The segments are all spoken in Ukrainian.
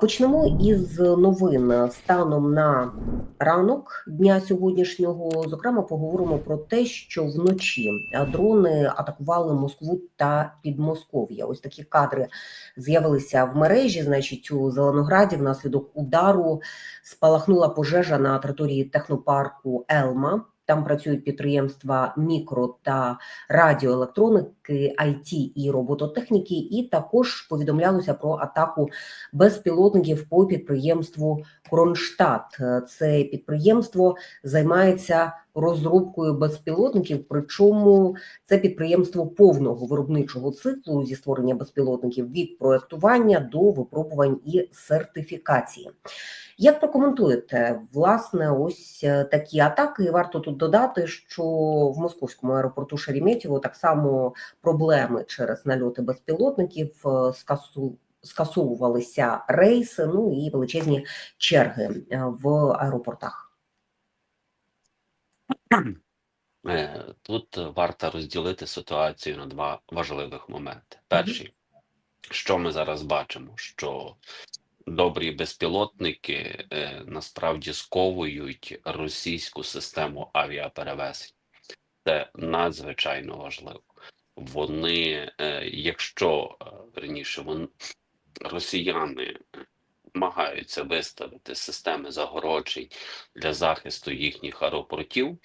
Почнемо із новин станом на ранок дня сьогоднішнього. Зокрема, поговоримо про те, що вночі дрони атакували Москву та Підмосков'я. Ось такі кадри з'явилися в мережі. Значить, у Зеленограді внаслідок удару спалахнула пожежа на території технопарку Елма. Там працюють підприємства мікро та радіоелектроніки, IT і робототехніки. І також повідомлялося про атаку безпілотників по підприємству Кронштадт. Це підприємство займається розробкою безпілотників. Причому це підприємство повного виробничого циклу зі створення безпілотників від проектування до випробувань і сертифікації. Як прокоментуєте власне ось е, такі атаки? І Варто тут додати, що в московському аеропорту Шереметьєво так само проблеми через нальоти безпілотників е, скасу скасовувалися рейси, ну і величезні черги е, в аеропортах. Е, Тут варто розділити ситуацію на два важливих моменти. Перший, що ми зараз бачимо, що добрі безпілотники е, насправді сковують російську систему авіаперевезень. Це надзвичайно важливо. Вони, е, якщо е, верніше, вон, росіяни намагаються виставити системи загороджень для захисту їхніх аеропортів.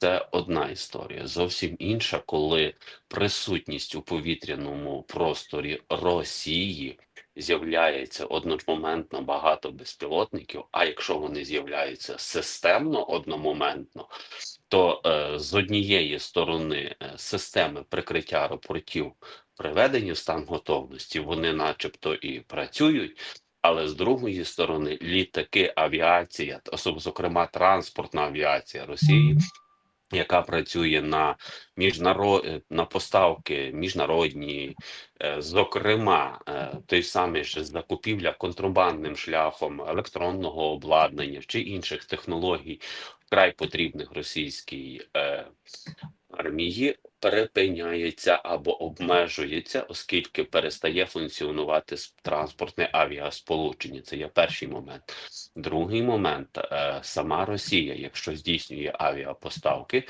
Це одна історія. Зовсім інша, коли присутність у повітряному просторі Росії з'являється одномоментно багато безпілотників. А якщо вони з'являються системно одномоментно, то е, з однієї сторони е, системи прикриття аеропортів приведені в стан готовності, вони, начебто, і працюють. Але з другої сторони, літаки, авіація, зокрема транспортна авіація Росії, яка працює на міжнарод... е, на поставки міжнародні, е, зокрема, е, той самий ж закупівля контрабандним шляхом електронного обладнання чи інших технологій, вкрай потрібних російській армії, перепиняється або обмежується, оскільки перестає функціонувати транспортне авіасполучення. Це є перший момент. Другий момент е, сама Росія, якщо здійснює авіапоставки,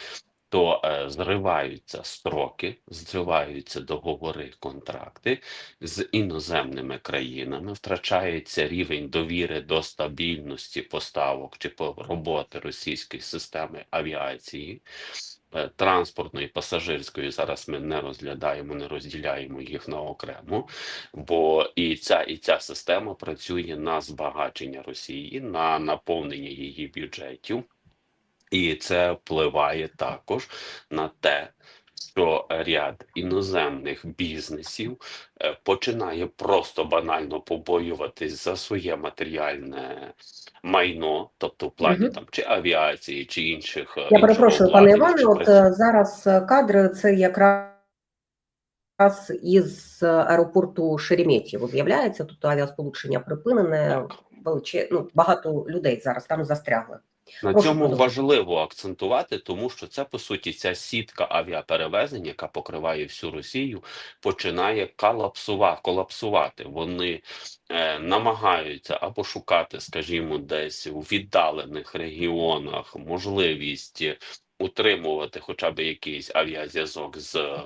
то е, зриваються строки, зриваються договори, контракти з іноземними країнами, втрачається рівень довіри до стабільності поставок чи по роботи російської системи авіації. Е, Транспортної, пасажирської зараз ми не розглядаємо, не розділяємо їх на окремо, бо і ця і ця система працює на збагачення Росії, на наповнення її бюджетів, і це впливає також на те, що ряд іноземних бізнесів е, починає просто банально побоюватись за своє матеріальне майно, тобто в плані Мгм. там чи авіації, чи інших е, Я перепрошую, пане Іване. От е, зараз кадри це якраз із аеропорту Шереметьєво з'являється. Тут авіасполучення припинене. Величе... Ну, багато людей зараз там застрягли. На Прошу цьому подумати. важливо акцентувати, тому що це по суті ця сітка авіаперевезень, яка покриває всю Росію, починає колапсувати. колапсувати. Вони е, намагаються або шукати, скажімо, десь у віддалених регіонах можливість утримувати хоча б якийсь авіазв'язок з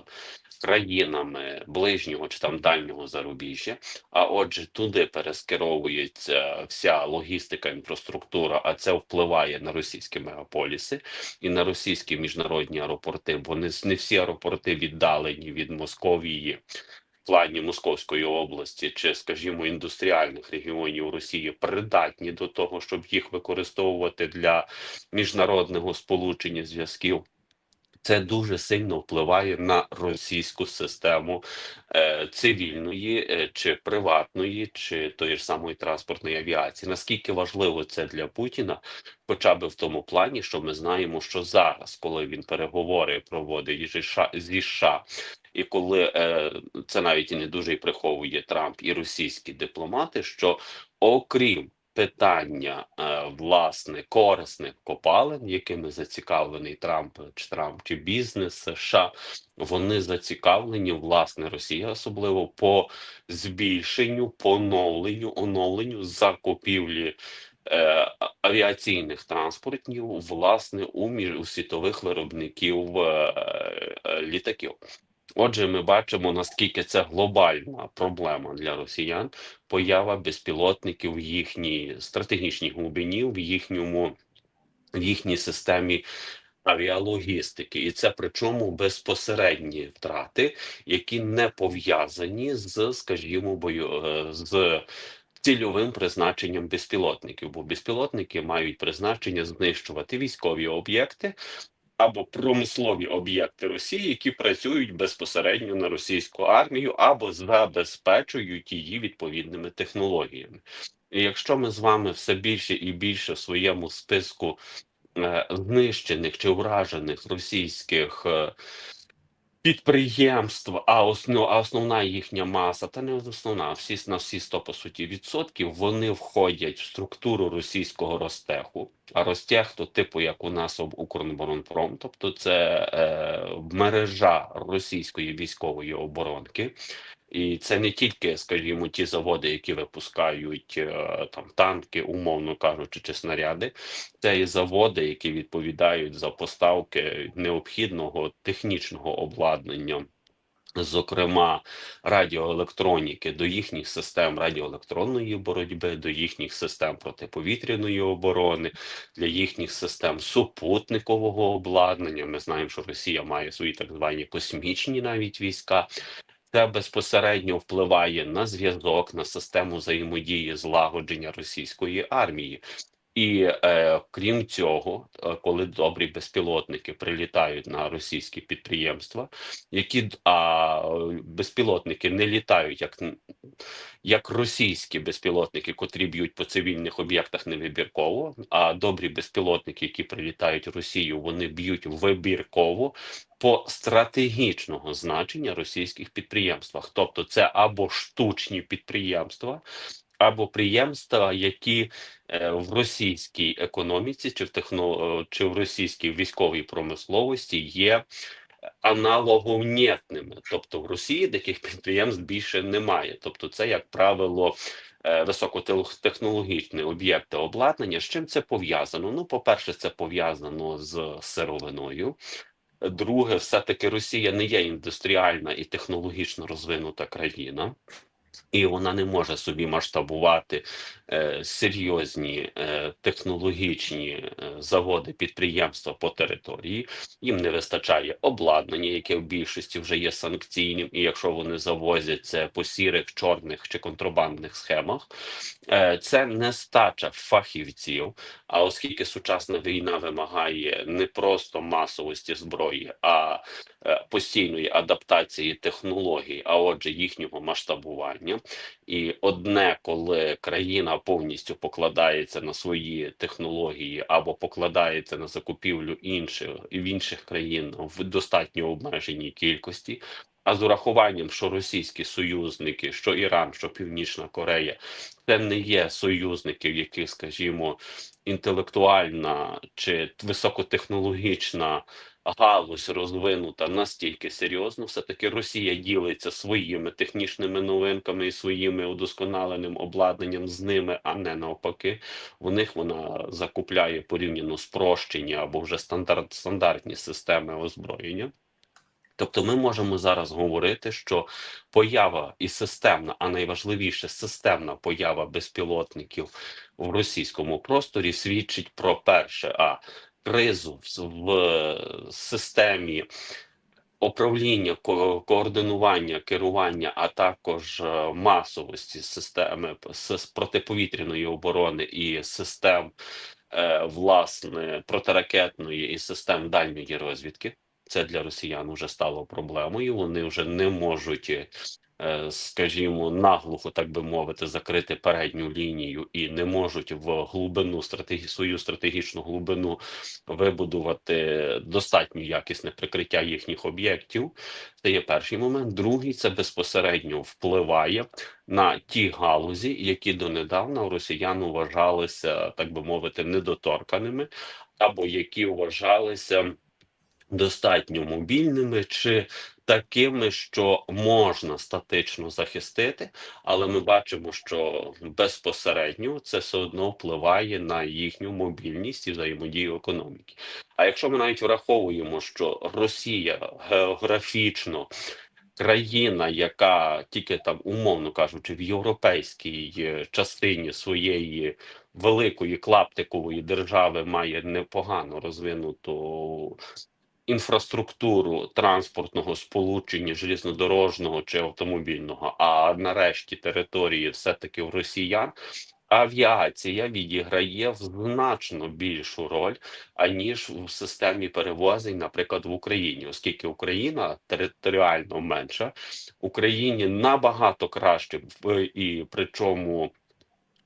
країнами ближнього чи там дальнього зарубіжжя. А отже, туди перескеровується вся логістика, інфраструктура, а це впливає на російські мегаполіси і на російські міжнародні аеропорти. Бо не, всі аеропорти віддалені від Московії. Плані Московської області чи, скажімо, індустріальних регіонів Росії придатні до того, щоб їх використовувати для міжнародного сполучення зв'язків. Це дуже сильно впливає на російську систему е, цивільної е, чи приватної, чи тої ж самої транспортної авіації. Наскільки важливо це для Путіна, хоча б в тому плані, що ми знаємо, що зараз, коли він переговори проводить зі США, зі США і коли е, це навіть і не дуже і приховує Трамп і російські дипломати, що окрім питання е, власне корисних копалин, якими зацікавлений Трамп чи Трамп чи бізнес США, вони зацікавлені, власне, Росія, особливо по збільшенню, поновленню, оновленню закупівлі е, авіаційних транспортів, власне, у, між, у світових виробників е, літаків. Отже, ми бачимо, наскільки це глобальна проблема для росіян, поява безпілотників в їхній стратегічній глибині, в їхньому в їхній системі авіалогістики, і це причому безпосередні втрати, які не пов'язані з, скажімо, бою е, з цільовим призначенням безпілотників, бо безпілотники мають призначення знищувати військові об'єкти. Або промислові об'єкти Росії, які працюють безпосередньо на російську армію, або забезпечують її відповідними технологіями. І якщо ми з вами все більше і більше в своєму списку е, знищених чи вражених російських е, підприємств, а основ, а основна їхня маса, та не основна, всі на всі 100, по суті відсотків, вони входять в структуру російського Ростеху. А Ростех то типу як у нас об Укрборонпром, тобто це е, мережа російської військової оборонки. І це не тільки, скажімо, ті заводи, які випускають е, там танки, умовно кажучи, чи снаряди, це і заводи, які відповідають за поставки необхідного технічного обладнання. Зокрема, радіоелектроніки до їхніх систем радіоелектронної боротьби, до їхніх систем протиповітряної оборони, для їхніх систем супутникового обладнання. Ми знаємо, що Росія має свої так звані космічні навіть війська. Це безпосередньо впливає на зв'язок, на систему взаємодії злагодження російської армії. І е, крім цього, е, коли добрі безпілотники прилітають на російські підприємства, які а безпілотники не літають як, як російські безпілотники, котрі б'ють по цивільних об'єктах невибірково, а добрі безпілотники, які прилітають в Росію, вони б'ють вибірково по стратегічного значення російських підприємствах. Тобто, це або штучні підприємства, або підприємства, які е, в російській економіці чи в техно, е, чи в російській військовій промисловості є аналоговнєтними. Тобто в Росії таких підприємств більше немає. Тобто, це, як правило, е, високотехнологічні об'єкти обладнання. З чим це пов'язано? Ну, по-перше, це пов'язано з сировиною. Друге, все-таки Росія не є індустріальна і технологічно розвинута країна. І вона не може собі масштабувати е, серйозні е, технологічні е, заводи, підприємства по території. Їм не вистачає обладнання, яке в більшості вже є санкційним, і якщо вони завозять це по сірих, чорних чи контрабандних схемах, е, це нестача фахівців. А оскільки сучасна війна вимагає не просто масовості зброї, а е, постійної адаптації технологій, а отже, їхнього масштабування. І одне, коли країна повністю покладається на свої технології або покладається на закупівлю інших в інших країн в достатньо обмеженій кількості. А з урахуванням, що російські союзники, що Іран, що Північна Корея, це не є союзники, в яких, скажімо, інтелектуальна чи високотехнологічна галузь розвинута настільки серйозно, все таки Росія ділиться своїми технічними новинками і своїми удосконаленим обладнанням з ними, а не навпаки. В них вона закупляє порівняно спрощені або вже стандарт, стандартні системи озброєння. Тобто ми можемо зараз говорити, що поява і системна, а найважливіше системна поява безпілотників в російському просторі свідчить про перше, а кризу в, в системі управління, ко- координування, керування, а також е, масовості системи протиповітряної оборони і систем е, власне протиракетної і систем дальньої розвідки. Це для росіян вже стало проблемою. Вони вже не можуть е, скажімо, наглухо, так би мовити, закрити передню лінію і не можуть в глибину стратегі... свою стратегічну глибину вибудувати достатньо якісне прикриття їхніх об'єктів. Це є перший момент. Другий це безпосередньо впливає на ті галузі, які донедавна росіян вважалися, так би мовити, недоторканими, або які вважалися достатньо мобільними чи такими, що можна статично захистити, але ми бачимо, що безпосередньо це все одно впливає на їхню мобільність і взаємодію економіки. А якщо ми навіть враховуємо, що Росія географічно країна, яка тільки там, умовно кажучи, в європейській е, частині своєї великої клаптикової держави має непогано розвинуту інфраструктуру транспортного сполучення желізнодорожного чи автомобільного, а нарешті території все-таки в росіян. Авіація відіграє значно більшу роль аніж в системі перевозень, наприклад, в Україні, оскільки Україна територіально менша, Україні набагато краще і причому.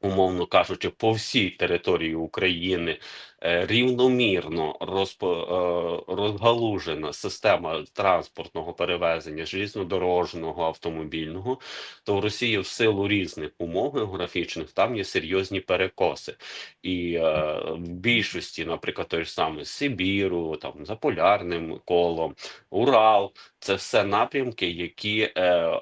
Умовно кажучи, по всій території України рівномірно розпо, е, розгалужена система транспортного перевезення желізнодорожного, автомобільного, то в Росії в силу різних умов географічних там є серйозні перекоси. І е, в більшості, наприклад, той ж самий Сибіру, там за полярним колом, Урал, це все напрямки, які е,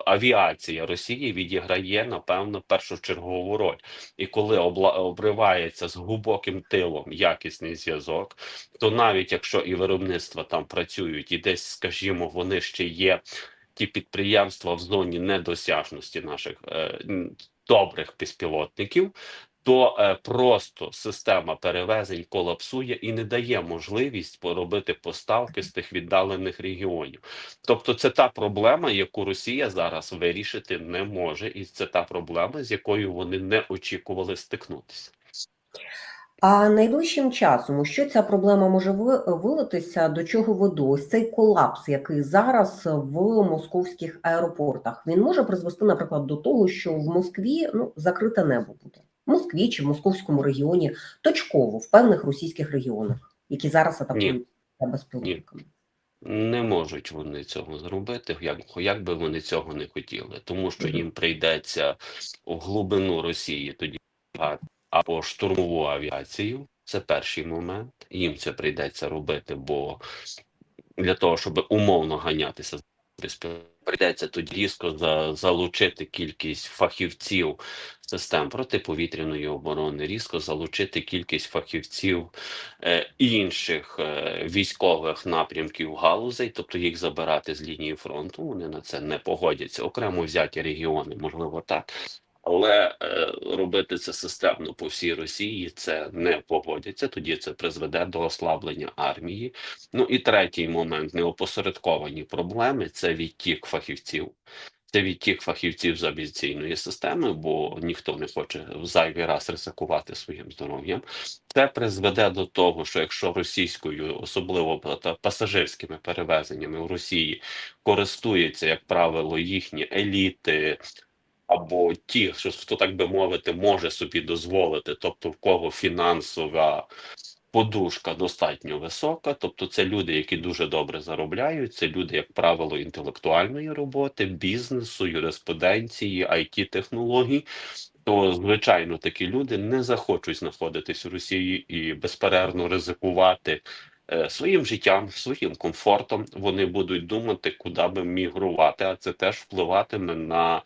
авіація Росії відіграє напевно першочергову роль. І коли обла обривається з глибоким тилом якісний зв'язок, то навіть якщо і виробництва там працюють, і десь, скажімо, вони ще є ті підприємства в зоні недосяжності наших е, добрих безпілотників. То е, просто система перевезень колапсує і не дає можливість поробити поставки з тих віддалених регіонів. Тобто, це та проблема, яку Росія зараз вирішити не може, і це та проблема, з якою вони не очікували стикнутися. А найближчим часом, у що ця проблема може вилитися, до чого? Ось цей колапс, який зараз в московських аеропортах, він може призвести, наприклад, до того, що в Москві ну закрите небо буде в Москві чи в московському регіоні точково в певних російських регіонах, які зараз атакують безпілотниками. Не можуть вони цього зробити, як, як би вони цього не хотіли, тому що їм прийдеться в глибину Росії тоді або штурмову авіацію. Це перший момент. Їм це прийдеться робити, бо для того, щоб умовно ганятися прийдеться тоді різко за, залучити кількість фахівців систем протиповітряної оборони, різко залучити кількість фахівців е, інших е, військових напрямків галузей, тобто їх забирати з лінії фронту. Вони на це не погодяться. Окремо взяті регіони, можливо, так. Але е, робити це системно по всій Росії це не погодяться. Тоді це призведе до ослаблення армії. Ну і третій момент неопосередковані проблеми це відтік фахівців. Це відтік фахівців з авіаційної системи, бо ніхто не хоче в зайвий раз ризикувати своїм здоров'ям. Це призведе до того, що якщо російською, особливо пасажирськими перевезеннями в Росії користуються, як правило, їхні еліти. Або ті, що хто так би мовити, може собі дозволити, тобто в кого фінансова подушка достатньо висока, тобто це люди, які дуже добре заробляють, це люди, як правило, інтелектуальної роботи, бізнесу, юриспруденції, it технологій. То, звичайно, такі люди не захочуть знаходитись у Росії і безперервно ризикувати е, своїм життям, своїм комфортом. Вони будуть думати, куди би мігрувати, а це теж впливатиме на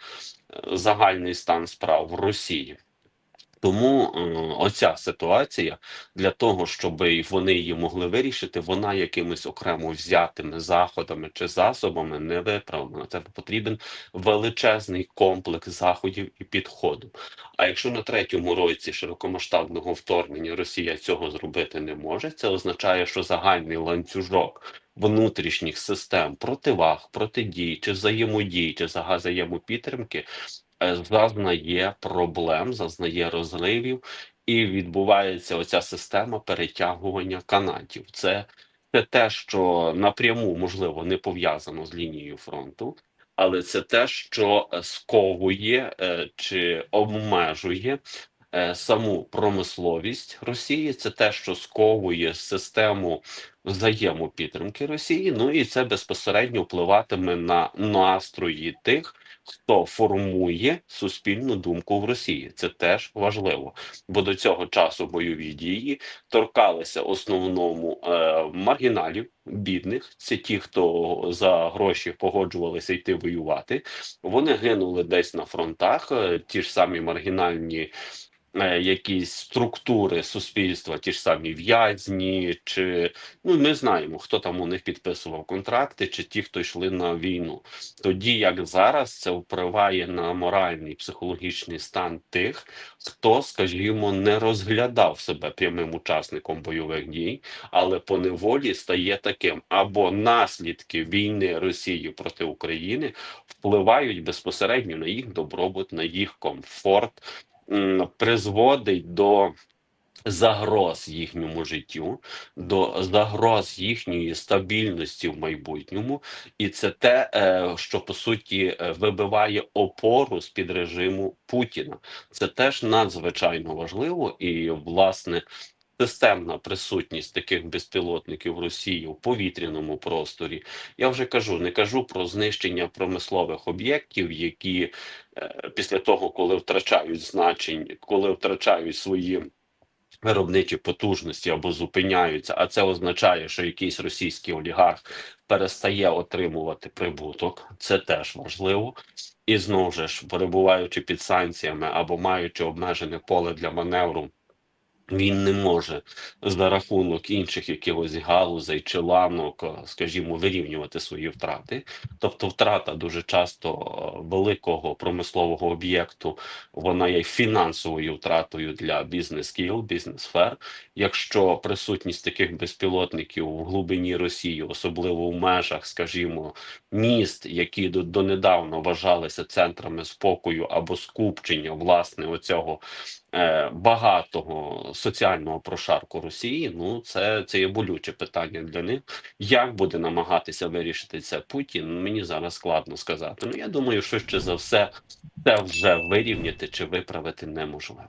загальний стан справ в Росії. Тому е, оця ситуація для того, щоб вони її могли вирішити, вона якимись окремо взятими заходами чи засобами не виправлена. Це потрібен величезний комплекс заходів і підходу. А якщо на третьому році широкомасштабного вторгнення Росія цього зробити не може, це означає, що загальний ланцюжок внутрішніх систем противаг, протидій чи взаємодій, чи взаємопідтримки е, зазнає проблем, зазнає розривів, і відбувається оця система перетягування канатів. Це, це те, що напряму можливо не пов'язано з лінією фронту. але це те, що е, сковує е, чи обмежує е, саму промисловість Росії. Це те, що сковує систему взаємопідтримки Росії. Ну і це безпосередньо впливатиме на настрої тих, хто формує суспільну думку в Росії. Це теж важливо, бо до цього часу бойові дії торкалися основному е, маргіналів, бідних. Це ті, хто за гроші погоджувалися йти воювати. Вони гинули десь на фронтах. е, Ті ж самі маргінальні. Е, Якісь структури суспільства, ті ж самі в'язні, чи ну ми знаємо, хто там у них підписував контракти, чи ті, хто йшли на війну. Тоді як зараз це впливає на моральний психологічний стан тих, хто, скажімо, не розглядав себе прямим учасником бойових дій, але по неволі стає таким, або наслідки війни Росії проти України впливають безпосередньо на їх добробут, на їх комфорт, призводить до. Загроз їхньому життю, до загроз їхньої стабільності в майбутньому, і це те, е, що по суті е, вибиває опору з під режиму Путіна. Це теж надзвичайно важливо, і власне системна присутність таких безпілотників в Росії в повітряному просторі. Я вже кажу, не кажу про знищення промислових об'єктів, які е, після того, коли втрачають значень, коли втрачають свої. Виробничі потужності або зупиняються, а це означає, що якийсь російський олігарх перестає отримувати прибуток. Це теж важливо. І знову ж, перебуваючи під санкціями або маючи обмежене поле для маневру, він не може за рахунок інших якихось галузей чи ланок, е, скажімо, вирівнювати свої втрати. Тобто, втрата дуже часто е, великого промислового об'єкту вона є фінансовою втратою для бізнес-кіл, бізнес-сфер. Якщо присутність таких безпілотників в глибині Росії, особливо в межах, скажімо, міст, які до- донедавна вважалися центрами спокою або скупчення власне оцього е, багатого соціального прошарку Росії, ну це, це є болюче питання для них. Як буде намагатися вирішити це Путін? Мені зараз складно сказати. Ну я думаю, що ще за все це вже вирівняти чи виправити неможливо.